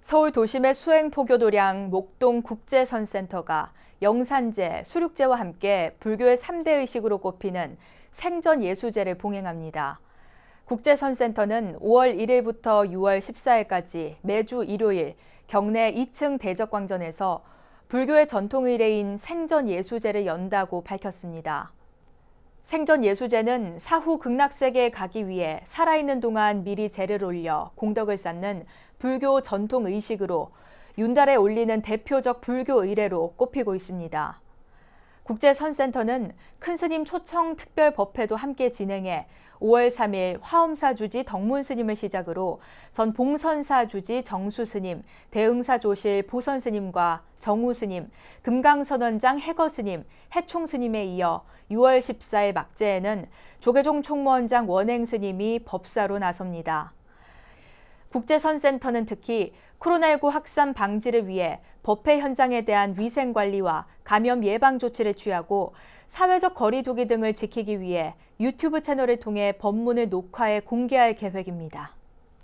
서울 도심의 수행 포교도량 목동 국제선센터가 영산제, 수륙제와 함께 불교의 3대 의식으로 꼽히는 생전 예수제를 봉행합니다. 국제선센터는 5월 1일부터 6월 14일까지 매주 일요일 경내 2층 대적광전에서 불교의 전통 의례인 생전 예수제를 연다고 밝혔습니다. 생전 예수제는 사후 극락세계에 가기 위해 살아있는 동안 미리 제를 올려 공덕을 쌓는 불교 전통 의식으로 윤달에 올리는 대표적 불교 의례로 꼽히고 있습니다. 국제선센터는 큰 스님 초청 특별 법회도 함께 진행해 5월 3일 화엄사 주지 덕문 스님을 시작으로 전 봉선사 주지 정수 스님, 대응사 조실 보선 스님과 정우 스님, 금강선원장 해거 스님, 해총 스님에 이어 6월 14일 막제에는 조계종 총무원장 원행 스님이 법사로 나섭니다. 국제선센터는 특히 코로나19 확산 방지를 위해 법회 현장에 대한 위생 관리와 감염 예방 조치를 취하고 사회적 거리두기 등을 지키기 위해 유튜브 채널을 통해 법문을 녹화해 공개할 계획입니다.